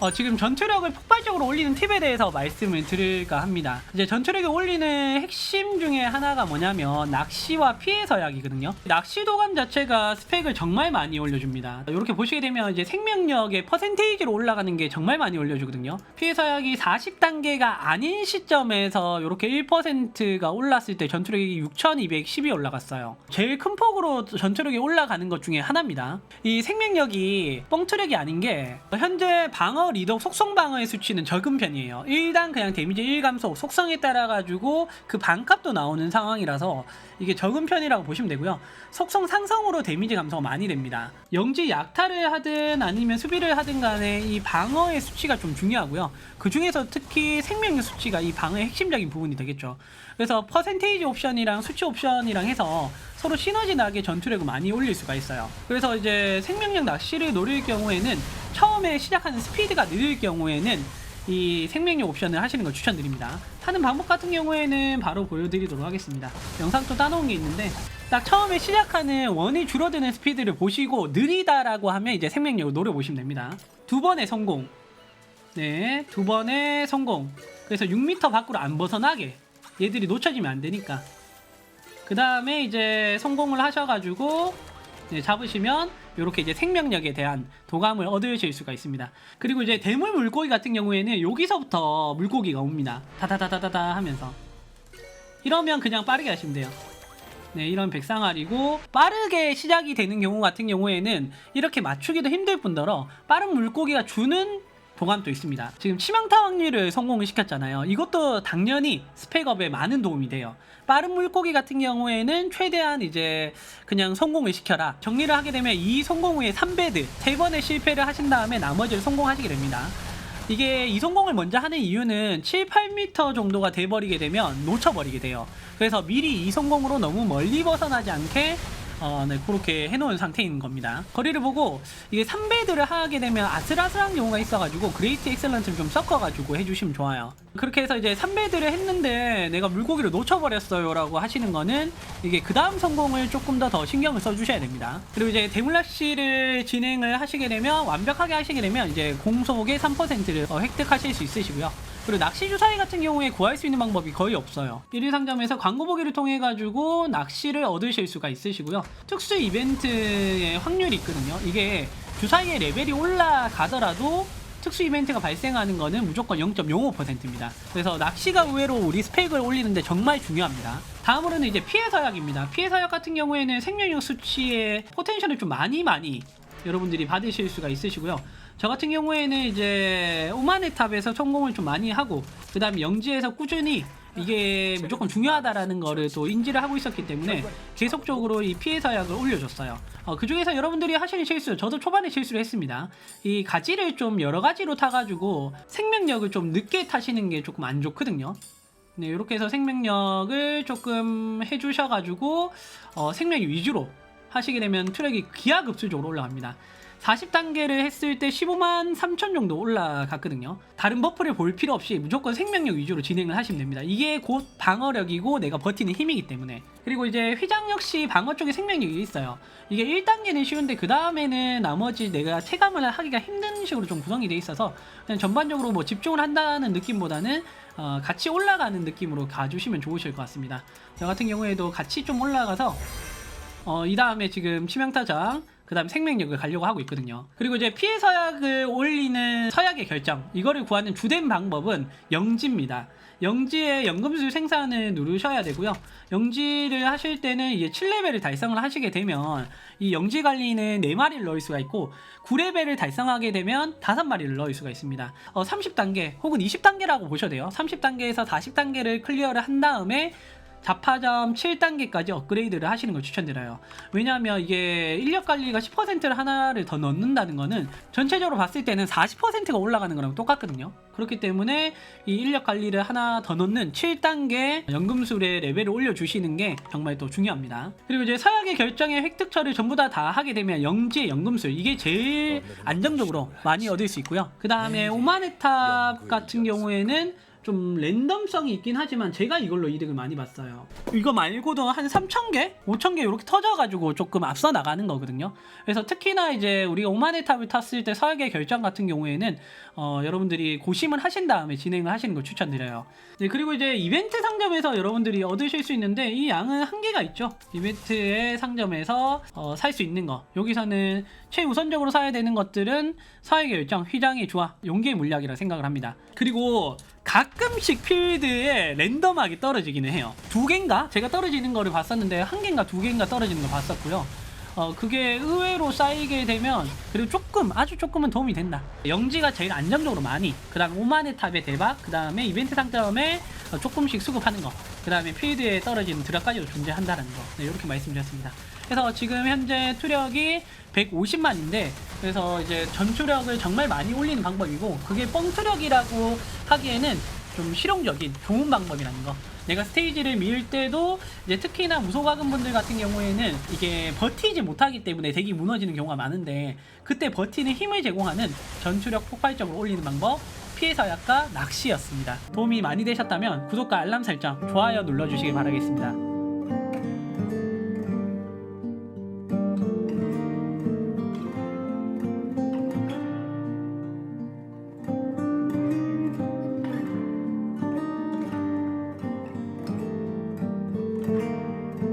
어, 지금 전투력을 폭발적으로 올리는 팁에 대해서 말씀을 드릴까 합니다. 이제 전투력을 올리는 핵심 중에 하나가 뭐냐면 낚시와 피해 서약이거든요. 낚시 도감 자체가 스펙을 정말 많이 올려줍니다. 이렇게 보시게 되면 이제 생명력의 퍼센테이지로 올라가는 게 정말 많이 올려주거든요. 피해 서약이 40단계가 아닌 시점에서 이렇게 1%가 올랐을 때 전투력이 6210이 올라갔어요. 제일 큰 폭으로 전투력이 올라가는 것 중에 하나입니다. 이 생명력이 뻥투력이 아닌 게 현재 방어 리더 속성 방어의 수치는 적은 편이에요. 일단 그냥 데미지 1 감소 속성에 따라 가지고 그 반값도 나오는 상황이라서 이게 적은 편이라고 보시면 되고요. 속성 상성으로 데미지 감소가 많이 됩니다. 영지 약탈을 하든 아니면 수비를 하든 간에 이 방어의 수치가 좀 중요하고요. 그 중에서 특히 생명력 수치가 이 방어의 핵심적인 부분이 되겠죠. 그래서 퍼센테이지 옵션이랑 수치 옵션이랑 해서 서로 시너지 나게 전투력을 많이 올릴 수가 있어요. 그래서 이제 생명력 낚시를 노릴 경우에는 처음에 시작하는 스피드가 느릴 경우에는 이 생명력 옵션을 하시는 걸 추천드립니다. 하는 방법 같은 경우에는 바로 보여드리도록 하겠습니다. 영상 또 따놓은 게 있는데 딱 처음에 시작하는 원이 줄어드는 스피드를 보시고 느리다라고 하면 이제 생명력을 노려보시면 됩니다. 두 번의 성공. 네, 두 번의 성공. 그래서 6m 밖으로 안 벗어나게 얘들이 놓쳐지면 안 되니까. 그 다음에 이제 성공을 하셔가지고 네, 잡으시면 이렇게 이제 생명력에 대한 도감을 얻으실 수가 있습니다. 그리고 이제 대물 물고기 같은 경우에는 여기서부터 물고기가 옵니다. 다다다다다다 하면서 이러면 그냥 빠르게 하시면 돼요. 네, 이런 백상알이고 빠르게 시작이 되는 경우 같은 경우에는 이렇게 맞추기도 힘들 뿐더러 빠른 물고기가 주는 도감도 있습니다. 지금 치명타 확률을 성공을 시켰잖아요. 이것도 당연히 스펙업에 많은 도움이 돼요. 빠른 물고기 같은 경우에는 최대한 이제 그냥 성공을 시켜라. 정리를 하게 되면 이 성공 후에 3배드, 3번의 실패를 하신 다음에 나머지를 성공하시게 됩니다. 이게 이 성공을 먼저 하는 이유는 7, 8m 정도가 돼버리게 되면 놓쳐버리게 돼요. 그래서 미리 이 성공으로 너무 멀리 벗어나지 않게 어, 네, 그렇게 해놓은 상태인 겁니다. 거리를 보고 이게 3배드를 하게 되면 아슬아슬한 경우가 있어가지고 그레이트 엑셀런트를 좀 섞어가지고 해주시면 좋아요. 그렇게 해서 이제 3배드를 했는데 내가 물고기를 놓쳐버렸어요 라고 하시는 거는 이게 그 다음 성공을 조금 더 더 신경을 써주셔야 됩니다. 그리고 이제 대물낚시를 진행을 하시게 되면 완벽하게 하시게 되면 이제 공속의 3%를 어, 획득하실 수 있으시고요. 그리고 낚시 주사위 같은 경우에 구할 수 있는 방법이 거의 없어요. 1위 상점에서 광고 보기를 통해 가지고 낚시를 얻으실 수가 있으시고요. 특수 이벤트의 확률이 있거든요. 이게 주사위의 레벨이 올라가더라도 특수 이벤트가 발생하는 거는 무조건 0.05%입니다. 그래서 낚시가 의외로 우리 스펙을 올리는데 정말 중요합니다. 다음으로는 이제 피해 서약입니다. 피해 서약 같은 경우에는 생명력 수치의 포텐셜을 좀 많이 많이 여러분들이 받으실 수가 있으시고요. 저 같은 경우에는 이제 오만의 탑에서 성공을 좀 많이 하고 그 다음에 영지에서 꾸준히 이게 무조건 중요하다라는 거를 또 인지를 하고 있었기 때문에 계속적으로 이 피해 사약을 올려줬어요. 어, 그 중에서 여러분들이 하시는 실수, 저도 초반에 실수를 했습니다. 이 가지를 좀 여러 가지로 타가지고 생명력을 좀 늦게 타시는 게 조금 안 좋거든요. 네, 이렇게 해서 생명력을 조금 해주셔가지고 어, 생명력 위주로 하시게 되면 트랙이 기하급수적으로 올라갑니다. 40단계를 했을 때 15만 3천 정도 올라갔거든요. 다른 버프를 볼 필요 없이 무조건 생명력 위주로 진행을 하시면 됩니다. 이게 곧 방어력이고 내가 버티는 힘이기 때문에. 그리고 이제 휘장 역시 방어 쪽에 생명력이 있어요. 이게 1단계는 쉬운데 그 다음에는 나머지 내가 체감을 하기가 힘든 식으로 좀 구성이 돼 있어서 그냥 전반적으로 뭐 집중을 한다는 느낌보다는 어, 같이 올라가는 느낌으로 가주시면 좋으실 것 같습니다. 저 같은 경우에도 같이 좀 올라가서 어, 이 다음에 지금 치명타장, 그 다음 생명력을 가려고 하고 있거든요. 그리고 이제 피해 서약을 올리는 서약의 결정, 이거를 구하는 주된 방법은 영지입니다. 영지의 연금술 생산을 누르셔야 되고요. 영지를 하실 때는 이제 7레벨을 달성을 하시게 되면 이 영지 관리는 4마리를 넣을 수가 있고 9레벨을 달성하게 되면 5마리를 넣을 수가 있습니다. 어, 30단계 혹은 20단계라고 보셔도 돼요. 30단계에서 40단계를 클리어를 한 다음에 자파점 7단계까지 업그레이드를 하시는 걸 추천드려요. 왜냐하면 이게 인력 관리가 10%를 하나를 더 넣는다는 거는 전체적으로 봤을 때는 40%가 올라가는 거랑 똑같거든요. 그렇기 때문에 이 인력 관리를 하나 더 넣는 7단계 연금술의 레벨을 올려주시는 게 정말 또 중요합니다. 그리고 이제 서약의 결정의 획득처를 전부 다 다 하게 되면 영지의 연금술 이게 제일 안정적으로 많이 얻을 수 있고요. 그 다음에 오마네탑 같은 경우에는 좀 랜덤성이 있긴 하지만 제가 이걸로 이득을 많이 봤어요. 이거 말고도 한 3,000개, 5,000개 이렇게 터져가지고 조금 앞서 나가는 거거든요. 그래서 특히나 이제 우리가 오만의 탑을 탔을 때 설계 결정 같은 경우에는 어, 여러분들이 고심을 하신 다음에 진행을 하시는 걸 추천드려요. 네, 그리고 이제 이벤트 상점에서 여러분들이 얻으실 수 있는데 이 양은 한계가 있죠. 이벤트의 상점에서 어, 살수 있는 거. 여기서는 최우선적으로 사야 되는 것들은 사회 결정, 휘장의 조화, 용기의 물약이라 생각을 합니다. 그리고 가끔씩 필드에 랜덤하게 떨어지기는 해요. 두 개인가? 제가 떨어지는 거를 봤었는데 한 개인가 두 개인가 떨어지는 거 봤었고요. 어, 그게 의외로 쌓이게 되면 그리고 조금 아주 조금은 도움이 된다. 영지가 제일 안정적으로 많이. 그다음 오만의 탑의 대박. 그다음에 이벤트 상점에 어, 조금씩 수급하는 거. 그다음에 필드에 떨어지는 드랍까지도 존재한다는 거. 네, 이렇게 말씀드렸습니다. 그래서 지금 현재 투력이 150만인데 그래서 이제 전투력을 정말 많이 올리는 방법이고 그게 뻥투력이라고 하기에는 좀 실용적인 좋은 방법이라는 거. 내가 스테이지를 미을 때도 이제 특히나 무소가금 분들 같은 경우에는 이게 버티지 못하기 때문에 덱이 무너지는 경우가 많은데 그때 버티는 힘을 제공하는 전투력 폭발적으로 올리는 방법 피해 사약과 낚시였습니다. 도움이 많이 되셨다면 구독과 알람 설정, 좋아요 눌러주시기 바라겠습니다.